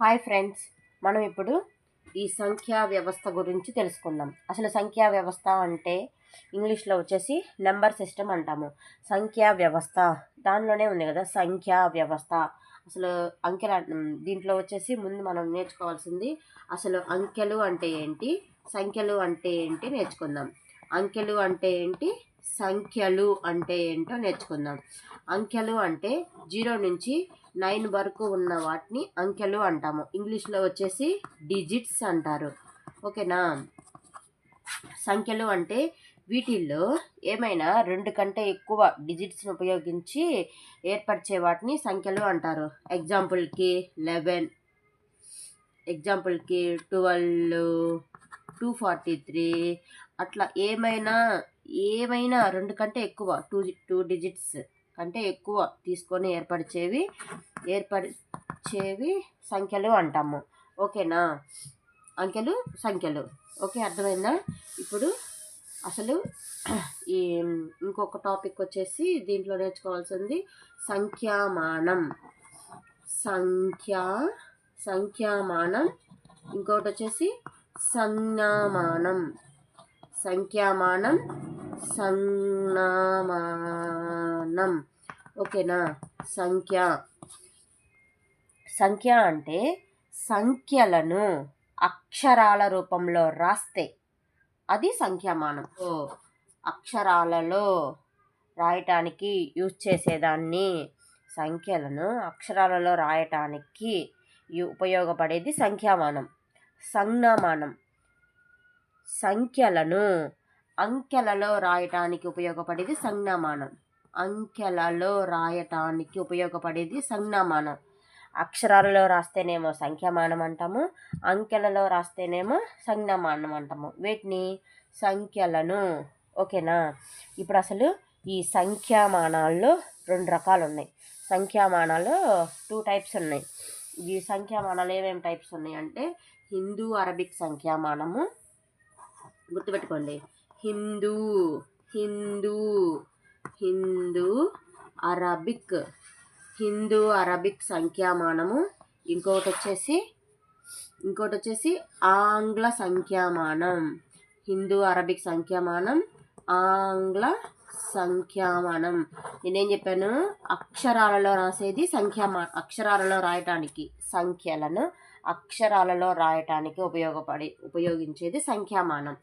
Hi friends మనం ఇప్పుడు ఈ సంఖ్యా వ్యవస్థ గురించి తెలుసుకుందాం. అసలు సంఖ్యా వ్యవస్థ అంటే ఇంగ్లీష్లో వచ్చేసి నెంబర్ సిస్టమ్ అంటాము. సంఖ్యా వ్యవస్థ దానిలోనే ఉంది కదా సంఖ్యా వ్యవస్థ. అసలు అంకెల దీంట్లో వచ్చేసి ముందు మనం నేర్చుకోవాల్సింది అసలు అంకెలు అంటే ఏంటి సంఖ్యలు అంటే ఏంటి నేర్చుకుందాం. అంకెలు అంటే ఏంటి సంఖ్యలు అంటే ఏంటో నేర్చుకుందాం. అంకెలు అంటే జీరో నుంచి నైన్ వరకు ఉన్న వాటిని అంకెలు అంటాము. ఇంగ్లీష్లో వచ్చేసి డిజిట్స్ అంటారు. ఓకేనా? సంఖ్యలు అంటే వీటిల్లో ఏమైనా రెండు కంటే ఎక్కువ డిజిట్స్ని ఉపయోగించి ఏర్పరిచే వాటిని సంఖ్యలు అంటారు. ఎగ్జాంపుల్కి లెవెన్ ఎగ్జాంపుల్కి ట్వెల్వ్ టూ ఫార్టీ త్రీ అట్లా ఏమైనా ఏమైనా రెండు కంటే ఎక్కువ టూ టూ డిజిట్స్ కంటే ఎక్కువ తీసుకొని ఏర్పరిచేవి ఏర్పరిచేవి సంఖ్యలు అంటాము. ఓకేనా? అంకెలు సంఖ్యలు. ఓకే అర్థమైందా? ఇప్పుడు అసలు ఈ ఇంకొక టాపిక్ వచ్చేసి దీంట్లో నేర్చుకోవాల్సింది సంఖ్యామానం. సంఖ్యా సంఖ్యామానం. ఇంకొకటి వచ్చేసి సంజ్ఞామానం. సంఖ్యామానం సంజ్ఞామానం. ఓకేనా? సంఖ్య. సంఖ్య అంటే సంఖ్యలను అక్షరాల రూపంలో రాస్తే అది సంఖ్యామానం. ఓ అక్షరాలలో రాయటానికి యూజ్ చేసేదాన్ని సంఖ్యలను అక్షరాలలో రాయటానికి ఉపయోగపడేది సంఖ్యామానం. సంజ్ఞామానం. సంఖ్యలను అంకెలలో రాయటానికి ఉపయోగపడేది సంజ్ఞామానం. అంకెలలో రాయటానికి ఉపయోగపడేది సంజ్ఞామానం. అక్షరాలలో రాస్తేనేమో సంఖ్యామానం అంటాము అంకెలలో రాస్తేనేమో సంజ్ఞామానం అంటాము. వీటిని సంఖ్యలను ఓకేనా? ఇప్పుడు అసలు ఈ సంఖ్యామానాల్లో రెండు రకాలు ఉన్నాయి సంఖ్యామానాలు టూ టైప్స్ ఉన్నాయి. ఈ సంఖ్యామానాలు ఏమేమి టైప్స్ ఉన్నాయి అంటే హిందూ అరబిక్ సంఖ్యామానము. గుర్తుపెట్టుకోండి. హిందూ హిందూ హిందూ అరబిక్. హిందూ అరబిక్ సంఖ్యామానము ఇంకొకటి వచ్చేసి ఇంకోటి వచ్చేసి ఆంగ్ల సంఖ్యామానం హిందూ అరబిక్ సంఖ్యామానం ఆంగ్ల సంఖ్యామానం నేనేం చెప్పాను? అక్షరాలలో రాసేది సంఖ్యామా అక్షరాలలో రాయటానికి సంఖ్యలను అక్షరాలలో రాయటానికి ఉపయోగపడి ఉపయోగించేది సంఖ్యామానం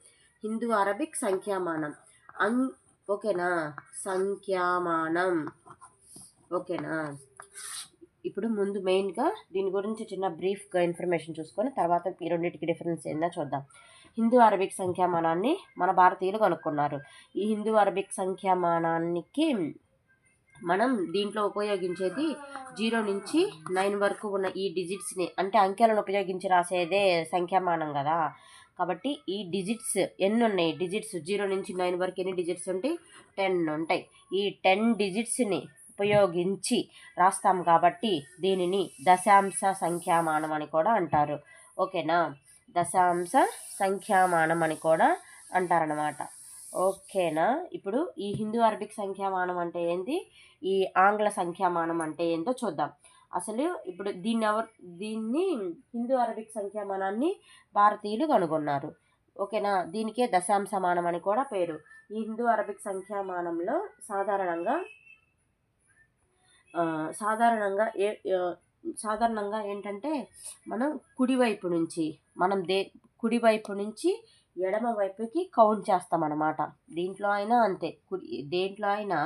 హిందూ అరబిక్ సంఖ్యామానం. అన్ ఓకేనా? సంఖ్యామానం. ఓకేనా? ఇప్పుడు ముందు మెయిన్గా దీని గురించి చిన్న బ్రీఫ్గా ఇన్ఫర్మేషన్ చూసుకొని తర్వాత ఈ రెండింటికి డిఫరెన్స్ ఏందో చూద్దాం. హిందూ అరబిక్ సంఖ్యామానాన్ని మన భారతీయులు కనుక్కున్నారు. ఈ హిందూ అరబిక్ సంఖ్యామానానికి మనం దీంట్లో ఉపయోగించేది జీరో నుంచి నైన్ వరకు ఉన్న ఈ డిజిట్స్ని అంటే అంకెలను ఉపయోగించి రాసేదే సంఖ్యామానం కదా. కాబట్టి ఈ డిజిట్స్ ఎన్ని ఉన్నాయి. డిజిట్స్ జీరో నుంచి నైన్ వరకు ఎన్ని డిజిట్స్ ఉంటాయి? టెన్ ఉంటాయి. ఈ టెన్ డిజిట్స్ని ఉపయోగించి రాస్తాం కాబట్టి దీనిని దశాంశ సంఖ్యామానం అని కూడా అంటారు. ఓకేనా? దశాంశ సంఖ్యామానం అని కూడా అంటారనమాట ఓకేనా? ఇప్పుడు ఈ హిందూ అరబిక్ సంఖ్యామానం అంటే ఏంది? ఈ ఆంగ్ల సంఖ్యామానం అంటే ఏందో చూద్దాం. అసలు ఇప్పుడు దీన్ని ఎవరు దీన్ని హిందూ అరబిక్ సంఖ్యామానాన్ని భారతీయులు కనుగొన్నారు. ఓకేనా? దీనికే దశాంశమానం అని కూడా పేరు. ఈ హిందూ అరబిక్ సంఖ్యామానంలో సాధారణంగా సాధారణంగా ఏ సాధారణంగా ఏంటంటే మనం కుడివైపు నుంచి మనం దే కుడివైపు నుంచి ఎడమ వైపుకి కౌంట్ చేస్తామన్నమాట. దీంట్లో అయినా అంతే. కుడి దేంట్లో అయినా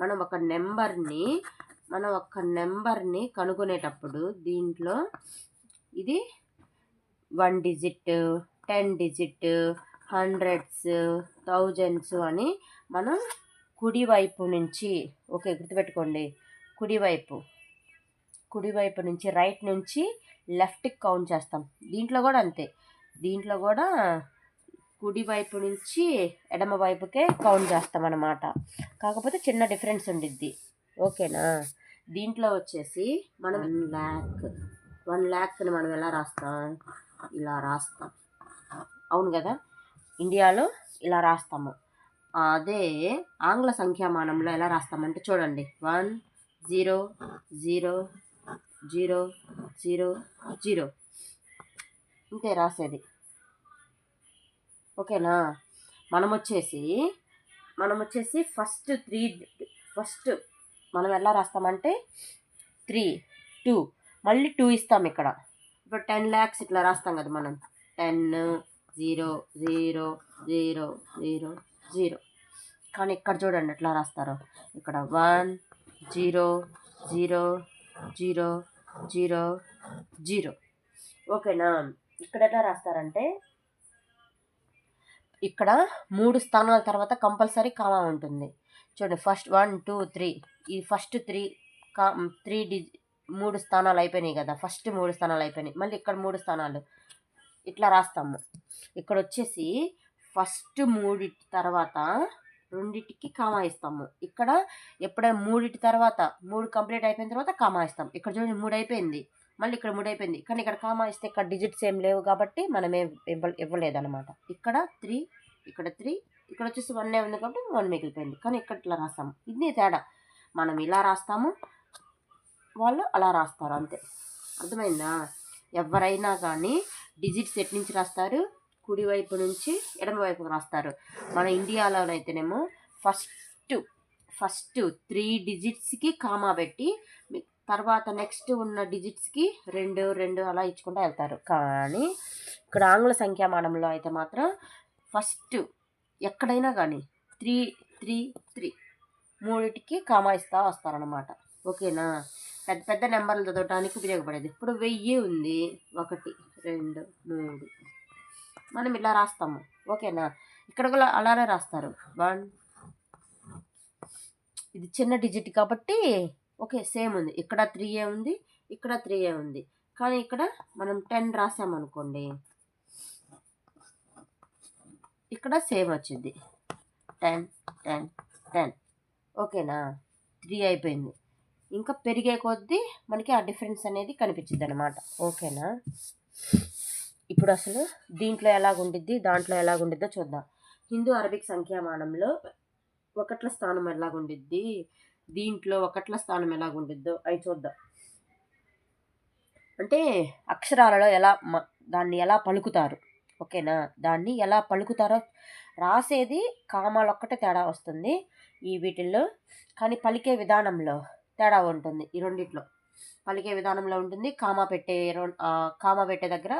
మనం ఒక నెంబర్ని మనం ఒక నెంబర్ని కనుగొనేటప్పుడు దీంట్లో ఇది one digit ten digit hundreds thousands అని మనం కుడివైపు నుంచి ఓకే గుర్తుపెట్టుకోండి. కుడివైపు కుడివైపు నుంచి రైట్ నుంచి లెఫ్ట్కి కౌంట్ చేస్తాం. దీంట్లో కూడా అంతే. దీంట్లో కూడా కుడివైపు నుంచి ఎడమ వైపుకే కౌంట్ చేస్తాం అన్నమాట కాకపోతే చిన్న డిఫరెన్స్ ఉండిద్ది. ఓకేనా? దీంట్లో వచ్చేసి మనం వన్ ల్యాక్ వన్ ల్యాక్ని మనం ఎలా రాస్తాం? ఇలా రాస్తాం. అవును కదా? ఇండియాలో ఇలా రాస్తాము. అదే ఆంగ్ల సంఖ్యామానంలో ఎలా రాస్తామంటే చూడండి. One zero zero zero zero zero. ఇంతే రాసేది. ఓకేనా? మనం వచ్చేసి మనం వచ్చేసి ఫస్ట్ త్రీ ఫస్ట్ మనం ఎలా రాస్తామంటే త్రీ టూ. మళ్ళీ టూ ఇస్తాం ఇక్కడ. ఇప్పుడు టెన్ ల్యాక్స్ ఇట్లా రాస్తాం కదా మనం. Ten zero zero zero zero zero. కానీ ఇక్కడ చూడండి ఎట్లా రాస్తారో. ఇక్కడ one zero zero zero zero zero. ఓకేనా? ఇక్కడ ఎట్లా రాస్తారంటే ఇక్కడ మూడు స్థానాల తర్వాత కంపల్సరీ కామా ఉంటుంది. చూడండి ఫస్ట్ వన్ టూ త్రీ ఈ ఫస్ట్ త్రీ కా త్రీ డి మూడు స్థానాలు అయిపోయినాయి కదా. ఫస్ట్ మూడు స్థానాలు అయిపోయినాయి. మళ్ళీ ఇక్కడ మూడు స్థానాలు. ఇట్లా రాస్తాము. ఇక్కడ వచ్చేసి ఫస్ట్ మూడిటి తర్వాత రెండిటికి కామా ఇస్తాము. ఇక్కడ ఎప్పుడైనా మూడిటి తర్వాత మూడు కంప్లీట్ అయిపోయిన తర్వాత కామా ఇస్తాం. ఇక్కడ చూడండి మూడు అయిపోయింది. మళ్ళీ ఇక్కడ మూడు అయిపోయింది. కానీ ఇక్కడ కామా ఇస్తే ఇక్కడ డిజిట్స్ ఏం లేవు కాబట్టి మనం ఏం ఇవ్వ ఇవ్వలేదన్నమాట. ఇక్కడ త్రీ ఇక్కడ త్రీ ఇక్కడ వచ్చేసి వన్ ఉంది కాబట్టి వన్ మిగిలిపోయింది. కానీ ఇక్కడ ఇట్లా రాస్తాము ఇది తేడా. మనం ఇలా రాస్తాము వాళ్ళు అలా రాస్తారు అంతే. అర్థమైందా? ఎవరైనా కానీ డిజిట్స్ ఎట్ నుంచి రాస్తారు కుడివైపు నుంచి ఎడమవైపు రాస్తారు. మన ఇండియాలోనైతేనేమో ఫస్ట్ ఫస్ట్ త్రీ డిజిట్స్కి కామా పెట్టి తర్వాత నెక్స్ట్ ఉన్న డిజిట్స్కి రెండు రెండు అలా ఇచ్చుకుంటూ వెళ్తారు. కానీ ఇక్కడ ఆంగ్ల సంఖ్యామానంలో అయితే మాత్రం ఫస్ట్ ఎక్కడైనా కానీ త్రీ త్రీ త్రీ మూడిటికి కామా ఇస్తూ వస్తారనమాట ఓకేనా? పెద్ద పెద్ద నెంబర్లు చదవడానికి ఉపయోగపడేది. ఇప్పుడు వెయ్యి ఉంది. ఒకటి రెండు మూడు. మనం ఇలా రాస్తాము. ఓకేనా? ఇక్కడ కూడా అలానే రాస్తారు. వన్ ఇది చిన్న డిజిట్ కాబట్టి ఓకే సేమ్ ఉంది. ఇక్కడ త్రీ ఏ ఉంది ఇక్కడ త్రీ ఏ ఉంది. కానీ ఇక్కడ మనం టెన్ రాసామనుకోండి ఇక్కడ సేమ్ వచ్చింది. టెన్ టెన్ టెన్ ఓకేనా? త్రీ అయిపోయింది. ఇంకా పెరిగే కొద్దీ మనకి ఆ డిఫరెన్స్ అనేది కనిపించింది అనమాట ఓకేనా? ఇప్పుడు అసలు దీంట్లో ఎలాగుండిద్ది దాంట్లో ఎలాగుండిద్దో చూద్దాం. హిందూ అరబిక్ సంఖ్యామానంలో ఒకట్ల స్థానం ఎలాగుండిద్ది దీంట్లో ఒకట్ల స్థానం ఎలాగుండిద్దో అవి చూద్దాం. అంటే అక్షరాలలో ఎలా మ- దాన్ని ఎలా పలుకుతారు? ఓకేనా? దాన్ని ఎలా పలుకుతారో రాసేది కామాలు ఒక్కటే తేడా వస్తుంది ఈ వీటిల్లో. కానీ పలికే విధానంలో తేడా ఉంటుంది ఈ రెండిట్లో. పలికే విధానంలో ఉంటుంది కామా పెట్టే కామా పెట్టే దగ్గర